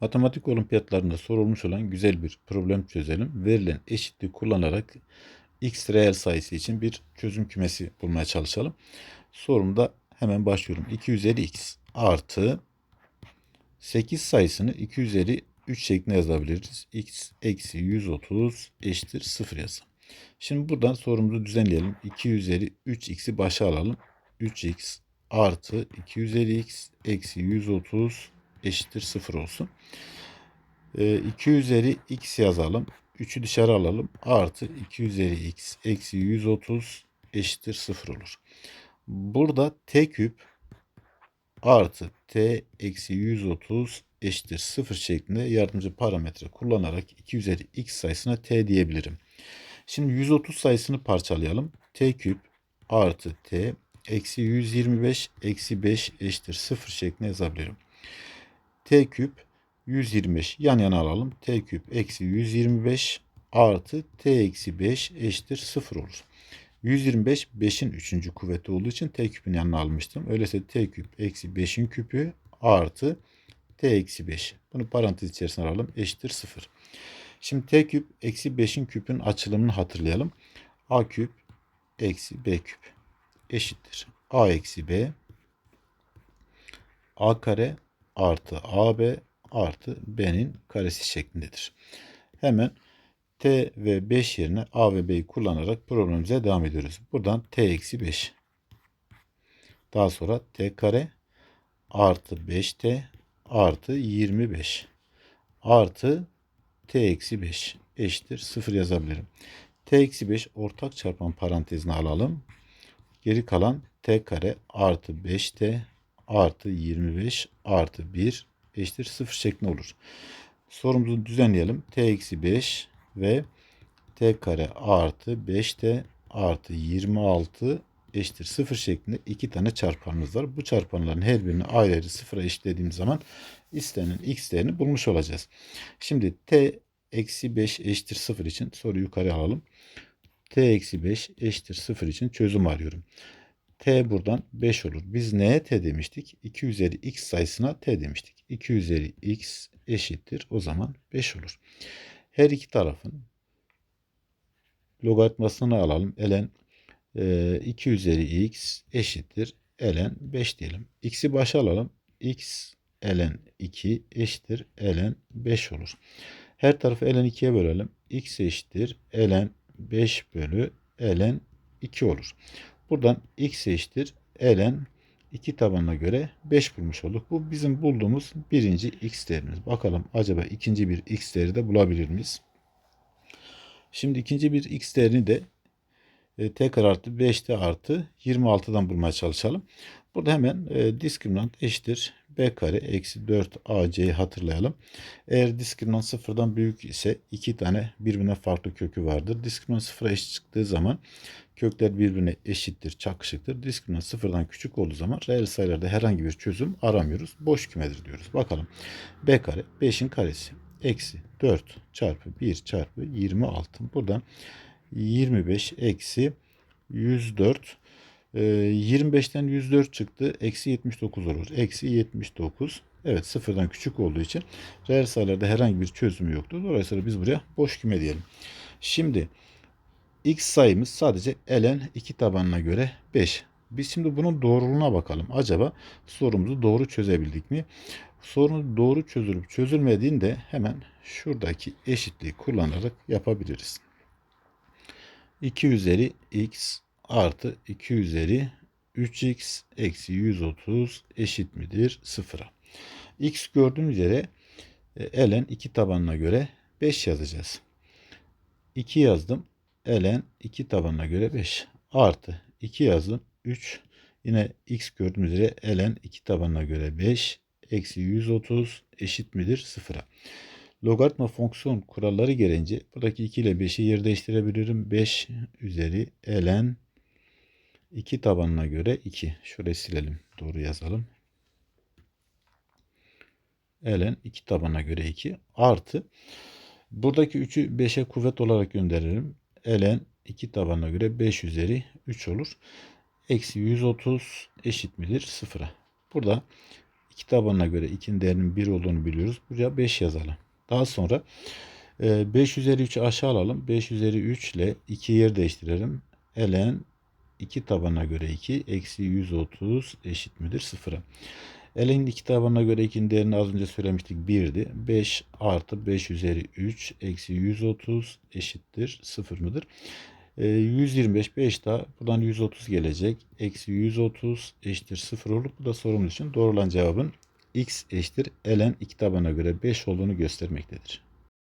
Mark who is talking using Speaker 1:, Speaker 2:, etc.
Speaker 1: Matematik olimpiyatlarında sorulmuş olan güzel bir problem çözelim. Verilen eşitliği kullanarak x reel sayısı için bir çözüm kümesi bulmaya çalışalım. Sorumda hemen başlıyorum. 2 üzeri x artı 8 sayısını 2 üzeri 3 şeklinde yazabiliriz. x eksi 130 eşittir 0 yazalım. Şimdi buradan sorumuzu düzenleyelim. 2 üzeri 3x'i başa alalım. 3x artı 2 üzeri x eksi 130 eşittir 0 olsun. E, 2 üzeri x yazalım. 3'ü dışarı alalım. Artı 2 üzeri x eksi 130 eşittir 0 olur. Burada t küp artı t eksi 130 eşittir 0 şeklinde yardımcı parametre kullanarak 2 üzeri x sayısına t diyebilirim. Şimdi 130 sayısını parçalayalım. t küp artı t eksi 125 eksi 5 eşittir 0 şeklinde yazabilirim. T küp 125 yan yana alalım. t küp eksi 125 artı t eksi 5 eşittir 0 olur. 125 5'in 3. kuvveti olduğu için t küpün yanına almıştım. Öyleyse t küp eksi 5'in küpü artı t eksi 5. Bunu parantez içerisine alalım. Eşittir 0. Şimdi t küp eksi 5'in küpün açılımını hatırlayalım. a küp eksi b küp eşittir. a eksi b a kare artı ab artı b'nin karesi şeklindedir. Hemen t ve 5 yerine a ve b'yi kullanarak problemimize devam ediyoruz. Buradan t eksi 5. Daha sonra t kare artı 5t artı 25 artı t eksi 5 eşittir 0 yazabilirim. t eksi 5 ortak çarpan parantezine alalım. Geri kalan t kare artı 5t artı 25 artı 1 eşittir 0 şeklinde olur. Sorumuzu düzenleyelim. t eksi 5 ve t kare artı 5t artı 26 eşittir 0 şeklinde iki tane çarpanımız var. Bu çarpanların her birini ayrı ayrı sıfıra eşitlediğim zaman istenen x değerini bulmuş olacağız. Şimdi t eksi 5 eşittir 0 için soru yukarı alalım. t eksi 5 eşittir 0 için çözüm arıyorum. T buradan 5 olur. Biz neye t demiştik? 2 üzeri x sayısına t demiştik. 2 üzeri x eşittir. O zaman 5 olur. Her iki tarafın logaritmasını alalım. ln 2 üzeri x eşittir. ln 5 diyelim. x'i başa alalım. x ln 2 eşittir. ln 5 olur. Her tarafı ln 2'ye bölelim. x eşittir. ln 5 bölü ln 2 olur. Buradan x eşittir. ln 2 tabanına göre 5 bulmuş olduk. Bu bizim bulduğumuz birinci x değerimiz. Bakalım acaba ikinci bir x değeri de bulabilir miyiz? Şimdi ikinci bir x değerini de e, tekrar artı 5'te artı 26'dan bulmaya çalışalım. Burada hemen e, diskriminant eşittir b kare eksi 4 ac'yi hatırlayalım. Eğer diskriminant sıfırdan büyük ise iki tane birbirine farklı kökü vardır. Diskriminant sıfıra eşit çıktığı zaman kökler birbirine eşittir, çakışıktır. Diskriminant sıfırdan küçük olduğu zaman reel sayılarda herhangi bir çözüm aramıyoruz. Boş kümedir diyoruz. Bakalım. b kare 5'in karesi eksi 4 çarpı 1 çarpı 26. Buradan 25 eksi 104 25'ten 104 çıktı. Eksi 79 olur. Eksi 79. Evet sıfırdan küçük olduğu için reel sayılarda herhangi bir çözümü yoktu. Dolayısıyla biz buraya boş küme diyelim. Şimdi x sayımız sadece ln 2 tabanına göre 5. Biz şimdi bunun doğruluğuna bakalım. Acaba sorumuzu doğru çözebildik mi? Sorun doğru çözülüp çözülmediğinde hemen şuradaki eşitliği kullanarak yapabiliriz. 2 üzeri x artı 2 üzeri 3x eksi 130 eşit midir? 0'a. x gördüğünüz üzere e, ln 2 tabanına göre 5 yazacağız. 2 yazdım. ln 2 tabanına göre 5 artı 2 yazdım. 3 yine x gördüğümüz üzere ln 2 tabanına göre 5 eksi 130 eşit midir? 0'a. Logaritma fonksiyon kuralları gelince buradaki 2 ile 5'i yer değiştirebilirim. 5 üzeri ln 2 tabanına göre 2. Şurayı silelim. Doğru yazalım. ln 2 tabanına göre 2 artı buradaki 3'ü 5'e kuvvet olarak gönderirim. ln 2 tabanına göre 5 üzeri 3 olur. Eksi 130 eşit midir? 0'a. Burada 2 tabanına göre 2'nin değerinin 1 olduğunu biliyoruz. Buraya 5 yazalım. Daha sonra e, 5 üzeri 3'ü aşağı alalım. 5 üzeri 3 ile 2 yer değiştirelim. ln 2 tabanına göre 2 eksi 130 eşit midir? 0'a. Ln 2 tabanına göre 2'nin değerini az önce söylemiştik 1'di. 5 artı 5 üzeri 3 eksi 130 eşittir 0 mıdır? E, 125 5 daha buradan 130 gelecek. Eksi 130 eşittir 0 olur. Bu da sorumuz için doğru olan cevabın x eşittir ln 2 tabana göre 5 olduğunu göstermektedir.